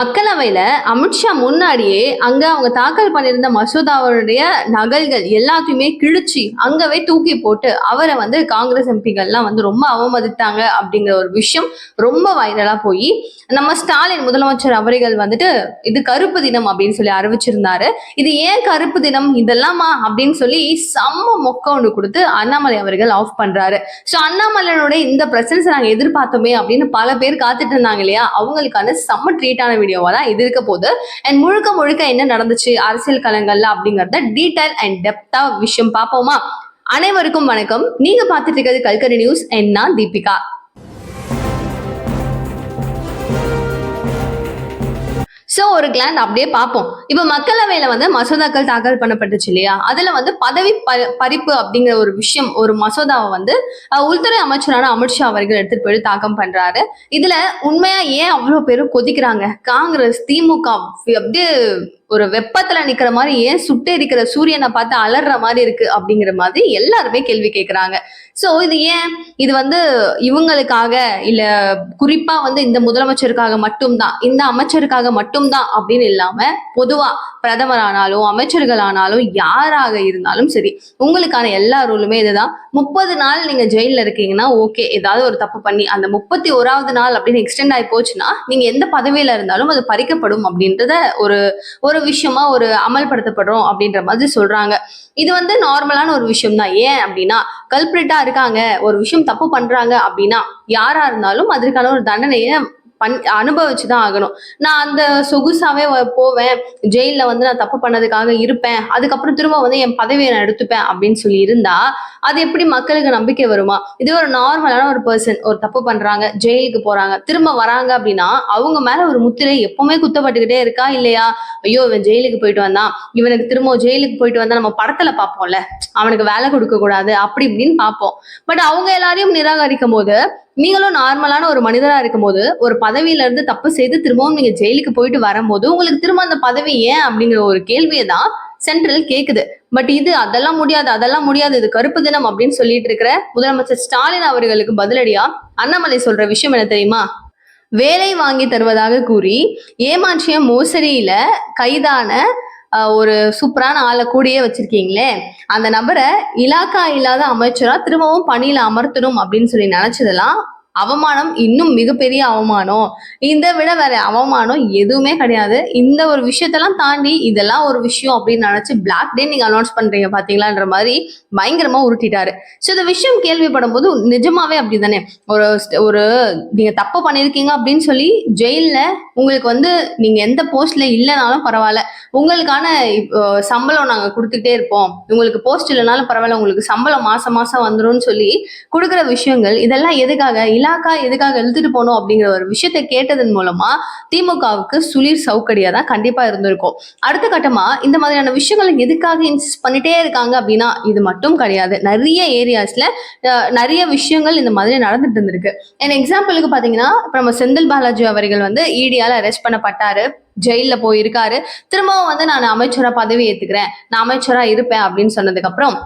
மக்களவையில அமித்ஷா முன்னாடியே அங்க அவங்க தாக்கல் பண்ணியிருந்த மசோதாவுடைய நகல்கள் எல்லாத்தையுமே கிழிச்சு அங்கவே தூக்கி போட்டு அவரை வந்து காங்கிரஸ் எம்பிகள்லாம் வந்து ரொம்ப அவமதித்தாங்க அப்படிங்கிற ஒரு விஷயம் ரொம்ப வைரலா போய் நம்ம ஸ்டாலின் முதலமைச்சர் அவர்கள் வந்துட்டு இது கருப்பு தினம் அப்படின்னு சொல்லி அறிவிச்சிருந்தாரு. இது ஏன் கருப்பு தினம்? இதெல்லாமா? அப்படின்னு சொல்லி செம்ம மொக்க ஒன்று கொடுத்து அண்ணாமலை அவர்கள் ஆஃப் பண்றாரு. ஸோ அண்ணாமலையோட இந்த பிரசன்ஸ் நாங்கள் எதிர்பார்த்தோமே அப்படின்னு பல பேர் காத்துட்டு இருந்தாங்க இல்லையா? அவங்களுக்கான செம்ம ட்ரீட்டான வீடியோவா தான் இது இருக்க போகுது. அண்ட் முழுக்க முழுக்க என்ன நடந்துச்சு அரசியல் களங்கள்ல அப்படிங்கறத டீடைல் அண்ட் டெப்தா விஷயம் பார்ப்போமா? அனைவருக்கும் வணக்கம். நீங்க பார்த்துட்டு இருக்கிறது கல்கரி நியூஸ் என்ன தீபிகா. ஸோ ஒரு கிளாண்ட் அப்படியே பார்ப்போம். இப்போ மக்களவையில வந்து மசோதாக்கள் தாக்கல் பண்ணப்பட்டுச்சு இல்லையா? அதுல வந்து பதவி ப- பறிப்பு அப்படிங்கிற ஒரு விஷயம் ஒரு மசோதாவை வந்து உள்துறை அமைச்சரான அமித்ஷா அவர்கள் எடுத்துட்டு போய் தாக்கம் பண்றாரு. இதுல உண்மையா ஏன் அவ்வளோ பேரும் கொதிக்கிறாங்க? காங்கிரஸ் திமுக அப்படியே ஒரு வெப்பத்துல நிக்கிற மாதிரி ஏன் சுட்டு இருக்கிற சூரியனை பார்த்து அலற மாதிரி இருக்கு அப்படிங்கிற மாதிரி எல்லாருமே கேள்வி கேட்கிறாங்க சோ இது ஏன்? இது வந்து இவங்களுக்காக இல்ல குறிப்பா வந்து இந்த முதலமைச்சருக்காக மட்டும்தான் இந்த அமைச்சருக்காக மட்டும்தான் அப்படின்னு இல்லாம பொதுவா பிரதமர் ஆனாலும் அமைச்சர்கள் ஆனாலும் யாராக இருந்தாலும் சரி உங்களுக்கான எல்லா ரூலுமே இதுதான். முப்பது நாள் நீங்க ஜெயில இருக்கீங்கன்னா ஓகே ஏதாவது ஒரு தப்பு பண்ணி அந்த முப்பத்தி ஓராவது நாள் அப்படின்னு எக்ஸ்டெண்ட் ஆகி போச்சுன்னா நீங்க எந்த பதவியில இருந்தாலும் அது பறிக்கப்படும் அப்படின்றத ஒரு ஒரு விஷயமா ஒரு அமல்படுத்தப்படுறோம் அப்படின்ற மாதிரி சொல்றாங்க. இது வந்து நார்மலான ஒரு விஷயம் தான் ஏன் அப்படின்னா கல்பிரிட்டா இருக்காங்க ஒரு விஷயம் தப்பு பண்றாங்க அப்படின்னா யாரா இருந்தாலும் அதற்கான ஒரு தண்டனையை பண் அனுபவிச்சு தான் ஆகணும். நான் அந்த சொகுசாவே போவேன். ஜெயிலில் வந்து நான் தப்பு பண்ணதுக்காக இருப்பேன். அதுக்கப்புறம் திரும்ப வந்து என் பதவியை நான் எடுத்துப்பேன் அப்படின்னு சொல்லி இருந்தா அது எப்படி மக்களுக்கு நம்பிக்கை வருமா? இது ஒரு நார்மலான ஒரு பர்சன் ஒரு தப்பு பண்றாங்க ஜெயிலுக்கு போறாங்க திரும்ப வராங்க அப்படின்னா அவங்க மேல ஒரு முத்திரை எப்பவுமே குத்தப்பட்டுக்கிட்டே இருக்கா இல்லையா? ஐயோ இவன் ஜெயிலுக்கு போயிட்டு வந்தான். இவனுக்கு திரும்ப ஜெயிலுக்கு போயிட்டு வந்தா நம்ம படத்துல பார்ப்போம்ல. அவனுக்கு வேலை கொடுக்க கூடாது. அப்படி இப்படின்னு பார்ப்போம். பட் அவங்க எல்லாரையும் நிராகரிக்கும் போது நீங்களும் நார்மலான ஒரு மனிதரா இருக்கும்போது ஒரு பதவியில இருந்து தப்பு செய்து திரும்பவும் நீங்க ஜெயிலுக்கு போயிட்டு வரும்போது உங்களுக்கு திரும்ப அந்த பதவி ஏன் அப்படிங்கிற ஒரு கேள்வியை தான் சென்ட்ரல் கேக்குது. பட் இது அதெல்லாம் முடியாது அதெல்லாம் முடியாது இது கருப்பு தினம் அப்படின்னு சொல்லிட்டு இருக்கிற முதலமைச்சர் ஸ்டாலின் அவர்களுக்கு பதிலடியா அண்ணாமலை சொல்ற விஷயம் என்ன தெரியுமா? வேலை வாங்கி தருவதாக கூறி ஏமாற்றிய மோசடியில கைதான ஒரு சூப்பரான ஆளை கூடியே வச்சிருக்கீங்களே அந்த நபரை இலாக்கா இல்லாத அமைச்சரா திரும்பவும் பணியில அமர்த்தணும் அப்படின்னு சொல்லி நினைச்சதெல்லாம் அவமானம் இன்னும் மிகப்பெரிய அவமானம். இதை விட வேற அவமானம் எதுவுமே கிடையாது. இந்த ஒரு விஷயத்தெல்லாம் தாண்டி இதெல்லாம் ஒரு விஷயம் அப்படின்னு நினைச்சு பிளாக் டே நீங்க அனௌன்ஸ் பண்றீங்க பாத்தீங்களான்ற மாதிரி பயங்கரமா உருட்டிட்டாரு. ஸோ இந்த விஷயம் கேள்விப்படும் போது நிஜமாவே அப்படிதானே. ஒரு ஒரு நீங்க தப்பு பண்ணிருக்கீங்க அப்படின்னு சொல்லி ஜெயில உங்களுக்கு வந்து நீங்க எந்த போஸ்ட்ல இல்லைனாலும் பரவாயில்ல. உங்களுக்கான சம்பளம் நாங்க கொடுத்துட்டே இருப்போம். உங்களுக்கு போஸ்ட் இல்லைனாலும் பரவாயில்ல. உங்களுக்கு சம்பளம் மாசம் மாசம் வந்துடும் சொல்லி கொடுக்குற விஷயங்கள் இதெல்லாம் எதுக்காக? இலாக்கா எதுக்காக எழுதிட்டு போகணும் அப்படிங்கிற ஒரு விஷயத்தை கேட்டதன் மூலமா திமுகவுக்கு சுளிர் சவுக்கடியா தான் கண்டிப்பா இருந்திருக்கும். அடுத்த கட்டமா இந்த மாதிரியான விஷயங்களை எதுக்காக இன்சிஸ்ட் பண்ணிட்டே இருக்காங்க அப்படின்னா இது மட்டும் கிடையாது. நிறைய ஏரியாஸ்ல நிறைய விஷயங்கள் இந்த மாதிரி நடந்துட்டு இருந்திருக்கு. என் எக்ஸாம்பிளுக்கு பாத்தீங்கன்னா இப்ப நம்ம செந்தில் பாலாஜி அவர்கள் வந்து இடியால அரெஸ்ட் பண்ணப்பட்டாரு. ஜெயிலில் போயிருக்காரு. திரும்பவும் வந்து நான் அமைச்சராக பதவி ஏற்றுக்கிறேன் நான் அமைச்சராக இருப்பேன் அப்படின்னு சொன்னதுக்கப்புறம்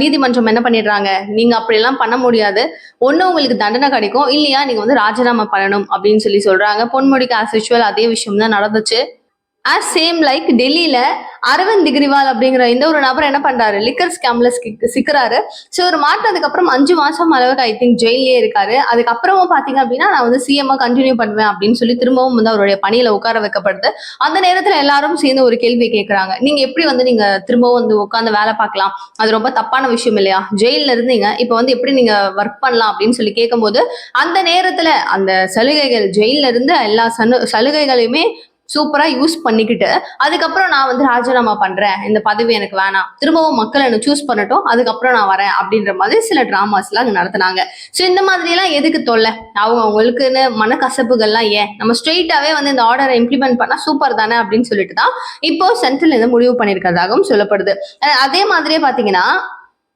நீதிமன்றம் என்ன பண்ணிடுறாங்க? நீங்கள் அப்படியெல்லாம் பண்ண முடியாது. ஒன்று உங்களுக்கு தண்டனை கிடைக்கும். இல்லையா நீங்கள் வந்து ராஜினாமா பண்ணணும் அப்படின்னு சொல்லி சொல்கிறாங்க பொன்முடிக்கு ஆஸ் யூஷுவல் அதே விஷயம் தான் நடந்துச்சு. ஆஸ் சேம் லைக் டெல்லியில அரவிந்த் திக்ரிவால் அப்படிங்கிற இந்த ஒரு நபர் என்ன பண்றாரு? லிக்கர் ஸ்கேம்ல சிக்கிறாரு. ஸோ ஒரு மாட்டினதுக்கு அப்புறம் அஞ்சு மாசம் அளவுக்கு ஐ திங்க் ஜெயிலே இருக்காரு. அதுக்கப்புறமும் பாத்தீங்க அப்படின்னா நான் வந்து சிஎம்மா கண்டினியூ பண்ணுவேன் அப்படின்னு சொல்லி திரும்பவும் வந்து அவருடைய பணியில உட்கார வைக்கப்படுது. அந்த நேரத்துல எல்லாரும் சேர்ந்து ஒரு கேள்வி கேட்கறாங்க நீங்க எப்படி வந்து நீங்க திரும்பவும் வந்து உட்காந்து வேலை பார்க்கலாம்? அது ரொம்ப தப்பான விஷயம் இல்லையா? ஜெயில இருந்தீங்க. இப்போ வந்து எப்படி நீங்க ஒர்க் பண்ணலாம் அப்படின்னு சொல்லி கேட்கும்போது அந்த நேரத்துல அந்த சலுகைகள் ஜெயில இருந்து எல்லா சனு சலுகைகளையுமே சூப்பரா யூஸ் பண்ணிக்கிட்டு அதுக்கப்புறம் நான் வந்து ராஜினாமா பண்றேன். இந்த பதவி எனக்கு வேணாம். திரும்பவும் மக்கள் என்ன சூஸ் பண்ணட்டும் அதுக்கப்புறம் நான் வரேன் அப்படின்ற மாதிரி சில டிராமாஸ் எல்லாம் அங்க நடத்துனாங்க. ஸோ இந்த மாதிரி எல்லாம் எதுக்கு தொல்லை? அவங்க அவங்களுக்குன்னு மனக்கசப்புகள்லாம் ஏன்? நம்ம ஸ்ட்ரெயிட்டாவே வந்து இந்த ஆர்டரை இம்ப்ளிமெண்ட் பண்ணா சூப்பர் தானே அப்படின்னு சொல்லிட்டு தான் இப்போ சென்ட்ரல் இருந்து முடிவு பண்ணியிருக்கிறதாகவும் சொல்லப்படுது. அதே மாதிரியே பாத்தீங்கன்னா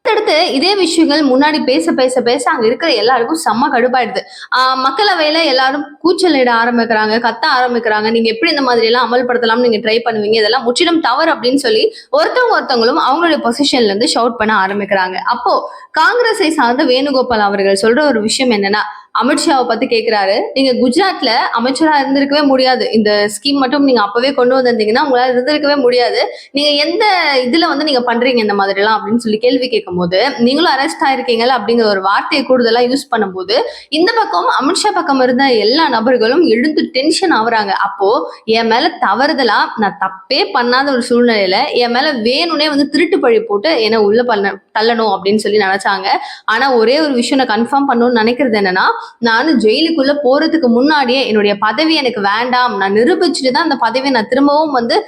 அடுத்தடுத்து இதே விஷயங்கள் முன்னாடி பேச பேச பேச அங்க இருக்கிற எல்லாருக்கும் செம்ம கடுப்பாயிடுது. ஆஹ் மக்களவையில எல்லாரும் கூச்சலிட ஆரம்பிக்கிறாங்க கத்த ஆரம்பிக்கிறாங்க. நீங்க எப்படி இந்த மாதிரி எல்லாம் அமல்படுத்தலாம்னு நீங்க ட்ரை பண்ணுவீங்க? இதெல்லாம் முற்றிலும் தவறு அப்படின்னு சொல்லி ஒருத்தவங்க ஒருத்தவங்களும் அவங்களுடைய பொசிஷன்ல இருந்து ஷவுட் பண்ண ஆரம்பிக்கிறாங்க. அப்போ காங்கிரஸை சார்ந்த வேணுகோபால் அவர்கள் சொல்ற ஒரு விஷயம் என்னன்னா அமித்ஷாவை பத்தி கேக்குறாரு. நீங்க குஜராத்ல அமைச்சரா இருந்திருக்கவே முடியாது. இந்த ஸ்கீம் மட்டும் நீங்க அப்பவே கொண்டு வந்திருந்தீங்கன்னா உங்களால இருந்திருக்கவே முடியாது. நீங்க எந்த இதுல வந்து நீங்க பண்றீங்க இந்த மாதிரி எல்லாம் அப்படின்னு சொல்லி கேள்வி கேட்கும் போது நீங்களும் அரெஸ்ட் ஆயிருக்கீங்கல்ல அப்படிங்கிற ஒரு வார்த்தையை கூடுதலா யூஸ் பண்ணும்போது இந்த பக்கம் அமித்ஷா பக்கம் இருந்த எல்லா நபர்களும் எழுந்து டென்ஷன் ஆகுறாங்க. அப்போ என் மேல தவறுதலா நான் தப்பே பண்ணாத ஒரு சூழ்நிலையில என் மேல வேணும்னே வந்து திருட்டு பழி போட்டு என்ன உள்ள பண்ண தள்ளணும் அப்படின்னு சொல்லி நினைச்சாங்க. ஆனா ஒரே ஒரு விஷயம் நான் கன்ஃபார்ம் பண்ணணும்னு நினைக்கிறது என்னன்னா நான் ஜெயிலுக்குள்ள போறதுக்கு முன்னாடியே என்னுடைய பதவி எனக்கு வேண்டாம். நான் நிரூபிச்சுட்டு தான் அந்த பதவியை நான் திரும்பவும் வந்து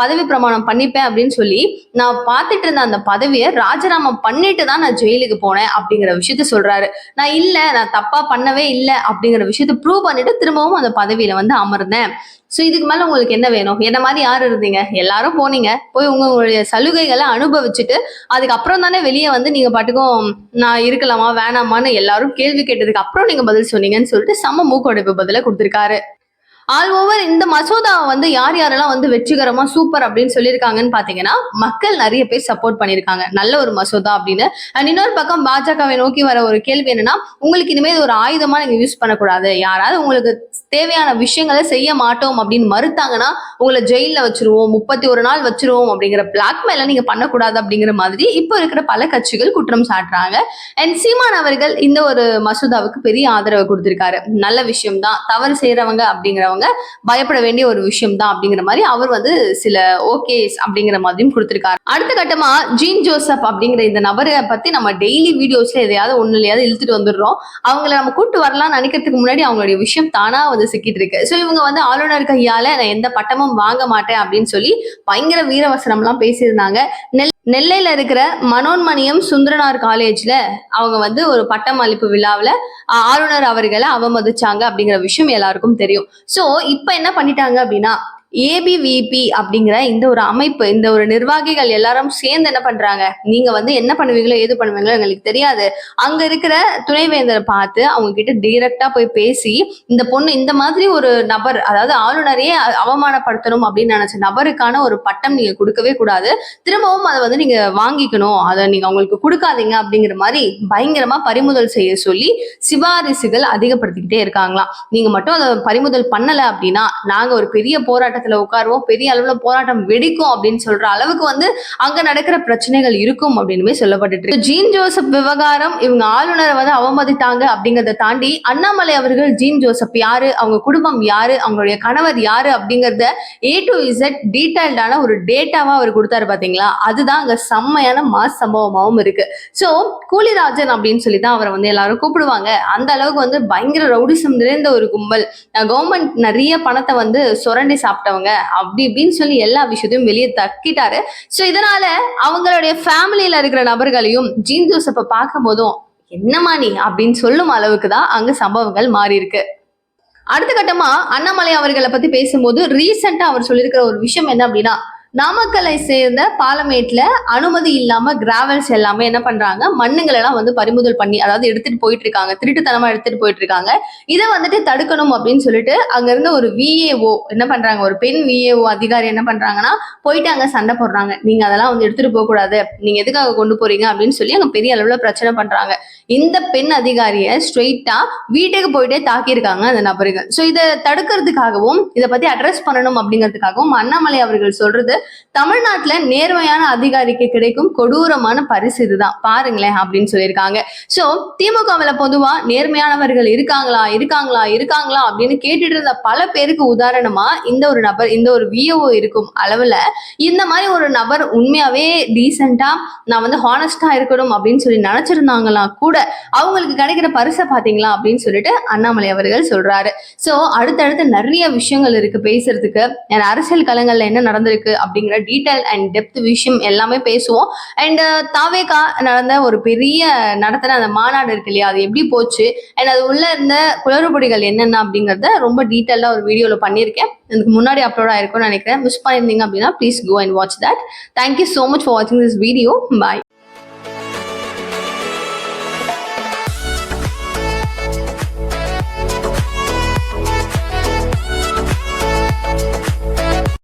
பதவி பிரமாணம் பண்ணிப்பேன் அப்படின்னு சொல்லி நான் பார்த்துட்டு இருந்த அந்த பதவியை ராஜினாமா பண்ணிட்டு தான் நான் ஜெயிலுக்கு போனேன் அப்படிங்கிற விஷயத்த சொல்றாரு. நான் இல்ல நான் தப்பா பண்ணவே இல்லை அப்படிங்கிற விஷயத்த ப்ரூவ் பண்ணிட்டு திரும்பவும் அந்த பதவியில வந்து அமர்ந்தேன். ஸோ இதுக்கு மேலே உங்களுக்கு என்ன வேணும்? என்ன மாதிரி யார் இருந்தீங்க? எல்லாரும் போனீங்க. போய் உங்களுடைய சலுகைகளை அனுபவிச்சுட்டு அதுக்கப்புறம் தானே வெளியே வந்து நீங்கள் பாட்டுக்கும் நான் இருக்கலாமா? வேணாமான்னு எல்லாரும் கேள்வி கேட்டதுக்கு அப்புறம் நீங்கள் பதில் சொன்னீங்கன்னு சொல்லிட்டு செம்ம மூக்கொடைப்பு பதிலாக கொடுத்துருக்காரு. ஆல் ஓவர் இந்த மசோதாவை வந்து யார் யாரெல்லாம் வந்து வெற்றிகரமா சூப்பர் அப்படின்னு சொல்லியிருக்காங்கன்னு பாத்தீங்கன்னா மக்கள் நிறைய பேர் சப்போர்ட் பண்ணியிருக்காங்க. நல்ல ஒரு மசோதா அப்படின்னு. அண்ட் இன்னொரு பக்கம் பாஜகவை நோக்கி வர ஒரு கேள்வி என்னன்னா உங்களுக்கு இனிமேல் இது ஒரு ஆயுதமா நீங்க யூஸ் பண்ணக்கூடாது. யாராவது உங்களுக்கு தேவையான விஷயங்களை செய்ய மாட்டோம் அப்படின்னு மறுத்தாங்கன்னா உங்களை ஜெயில வச்சிருவோம் முப்பத்தி ஒரு நாள் வச்சிருவோம் அப்படிங்கிற பிளாக்மெயில நீங்க பண்ணக்கூடாது அப்படிங்கிற மாதிரி இப்போ இருக்கிற பல கட்சிகள் குற்றம் சாட்டுறாங்க. அண்ட் சீமான் அவர்கள் இந்த ஒரு மசோதாவுக்கு பெரிய ஆதரவு கொடுத்திருக்காரு. நல்ல விஷயம் தான் தவறு செய்யறவங்க அப்படிங்கிறவங்க பயப்பட வேண்டிய ஒரு விஷயம் தான் அப்படிங்கிற மாதிரி அவர் வந்து சில ஓகே அப்படிங்கிற மாதிரியும் கொடுத்திருக்காரு. அடுத்த கட்டமா ஜீன் ஜோசப் அப்படிங்கிற இந்த நபரை பத்தி நம்ம டெய்லி வீடியோஸ்ல எதையாவது ஒண்ணு இல்லையாவது இழுத்துட்டு வந்துடுறோம். அவங்கள நம்ம கூட்டு வரலாம்னு நினைக்கிறதுக்கு முன்னாடி அவங்களுடைய விஷயம் தானா வந்து சிக்கிட்டு இருக்கு. ஸோ இவங்க வந்து ஆளுநர் கையால நான் எந்த பட்டமும் வாங்க மாட்டேன் அப்படின்னு சொல்லி பயங்கர வீரவசனம்லாம் பேசியிருந்தாங்க. நெல் நெல்லையில் இருக்கிற மனோன்மணியம் சுந்தரனார் காலேஜ்ல அவங்க வந்து ஒரு பட்டமளிப்பு விழாவில் ஆளுநர் அவர்களை அவமதிச்சாங்க அப்படிங்கிற விஷயம் எல்லாருக்கும் தெரியும். ஸோ இப்போ என்ன பண்ணிட்டாங்க அப்படின்னா ஏபிவிபி அப்படிங்கிற இந்த ஒரு அமைப்பு இந்த ஒரு நிர்வாகிகள் எல்லாரும் சேர்ந்து என்ன பண்றாங்க? நீங்க வந்து என்ன பண்ணுவீங்களோ ஏது பண்ணுவீங்களோ எங்களுக்கு தெரியாது. அங்க இருக்கிற துணைவேந்தரை பார்த்து அவங்க கிட்ட டைரக்டா போய் பேசி இந்த பொண்ணு இந்த மாதிரி ஒரு நபர் அதாவது ஆளுநரையே அவமானப்படுத்தணும் அப்படின்னு நினைச்ச நபருக்கான ஒரு பட்டம் நீங்க கொடுக்கவே கூடாது. திரும்பவும் அதை வந்து நீங்க வாங்கிக்கணும். அதை நீங்க அவங்களுக்கு கொடுக்காதீங்க அப்படிங்கிற மாதிரி பயங்கரமா பறிமுதல் செய்ய சொல்லி சிபாரிசுகள் அதிகப்படுத்திக்கிட்டே இருக்காங்களாம். நீங்க மட்டும் அதை பறிமுதல் பண்ணல அப்படின்னா நாங்க ஒரு பெரிய இடத்துல உட்காருவோம் பெரிய அளவுல போராட்டம் வெடிக்கும் அப்படின்னு சொல்ற அளவுக்கு வந்து அங்க நடக்கிற பிரச்சனைகள் இருக்கும் அப்படின்னு சொல்லப்பட்டு இருக்கு. ஜீன் ஜோசப் விவகாரம் இவங்க ஆளுநரை வந்து அவமதித்தாங்க அப்படிங்கறத தாண்டி அண்ணாமலை அவர்கள் ஜீன் ஜோசப் யாரு அவங்க குடும்பம் யாரு அவங்களுடைய கணவர் யாரு அப்படிங்கறத ஏ டு இசட் டீடைல்டான ஒரு டேட்டாவா அவர் கொடுத்தாரு பாத்தீங்களா? அதுதான் அங்க செம்மையான மாஸ் சம்பவமாகவும் இருக்கு. சோ கூலிராஜன் அப்படின்னு சொல்லி தான் அவரை வந்து எல்லாரும் கூப்பிடுவாங்க. அந்த அளவுக்கு வந்து பயங்கர ரவுடிசம் நிறைந்த ஒரு கும்பல். கவர்மெண்ட் நிறைய பணத்தை வந்து சுரண்டி மாட்டவங்க. அப்படி இப்படின்னு சொல்லி எல்லா விஷயத்தையும் வெளியே தக்கிட்டாரு. ஸோ இதனால அவங்களுடைய ஃபேமிலியில இருக்கிற நபர்களையும் ஜீன் ஜோசப்பை பார்க்கும் போதும் என்னமா நீ? அப்படின்னு சொல்லும் அளவுக்கு தான் அங்க சம்பவங்கள் மாறி இருக்கு. அடுத்த கட்டமா அண்ணாமலை அவர்களை பத்தி பேசும்போது ரீசெண்டா அவர் சொல்லியிருக்கிற ஒரு விஷயம் என்ன அப்படின்னா நாமக்கலை சேர்ந்த பாலமேட்ல அனுமதி இல்லாம கிராவல்ஸ் எல்லாமே என்ன பண்றாங்க? மண்ணுங்களை எல்லாம் வந்து பறிமுதல் பண்ணி அதாவது எடுத்துட்டு போயிட்டு இருக்காங்க திருட்டுத்தனமா எடுத்துட்டு போயிட்டு இருக்காங்க இதை வந்துட்டு தடுக்கணும் அப்படின்னு சொல்லிட்டு அங்க இருந்த ஒரு விஏஓ என்ன பண்றாங்க? ஒரு பெண் விஏஓ அதிகாரி என்ன பண்றாங்கன்னா போயிட்டு அங்க சண்டை போடுறாங்க. நீங்க அதெல்லாம் வந்து எடுத்துட்டு போக கூடாது. நீங்க எதுக்காக கொண்டு போறீங்க அப்படின்னு சொல்லி அங்க பெரிய அளவுல பிரச்சனை பண்றாங்க. இந்த பெண் அதிகாரியை ஸ்ட்ரெயிட்டா வீட்டுக்கு போயிட்டே தாக்கியிருக்காங்க அந்த நபர்கள் ஸோ இதை தடுக்கிறதுக்காகவும் இதை பத்தி அட்ரஸ் பண்ணணும் அப்படிங்கிறதுக்காகவும் அண்ணாமலை அவர்கள் சொல்றது தமிழ்நாட்டுல நேர்மையான அதிகாரிக்கு கிடைக்கும் கொடூரமான பரிசு இதுதான். பாருங்களேன் அப்படின்னு சொல்லியிருக்காங்க. சோ திமுகவில் பொதுவா நேர்மையானவர்கள் இருக்காங்களா இருக்காங்களா இருக்காங்களா அப்படின்னு கேட்டுட்டு இருந்த பல பேருக்கு உதாரணமா இந்த ஒரு நபர் இந்த ஒரு விஓஓ இருக்கும் அளவுல இந்த மாதிரி ஒரு நபர் உண்மையாவே டீசெண்டா நான் வந்து ஹானஸ்டா இருக்கணும் அப்படின்னு சொல்லி நினைச்சிருந்தாங்களா கூட அவங்களுக்கு கிடைக்கிற பரிசை பாத்தீங்களா அப்படின்னு சொல்லிட்டு அண்ணாமலை அவர்கள் சொல்றாரு. சோ அடுத்தடுத்து நிறைய விஷயங்கள் இருக்கு பேசுறதுக்கு. and அரசியல் களங்கள்ல என்ன நடந்திருக்கு அப்படிங்கிற டீட்டெயில் அண்ட் டெப்த் விஷயம் எல்லாமே பேசுவோம். அண்ட் uh, தாவேகா நடந்த ஒரு பெரிய நடத்தின அந்த மாநாடு இருக்கு இல்லையா? அது எப்படி போச்சு? அண்ட் அது உள்ள இருந்த குளறுபடிகள் என்னென்ன அப்படிங்கறத ரொம்ப டீட்டெயிலாக ஒரு வீடியோவில் பண்ணியிருக்கேன். இதுக்கு முன்னாடி அப்லோட் ஆயிருக்கும்னு நினைக்கிறேன். மிஸ் பண்ணியிருந்தீங்க அப்படின்னா please go and watch that thank you so much for வாட்சிங் திஸ் வீடியோ பாய்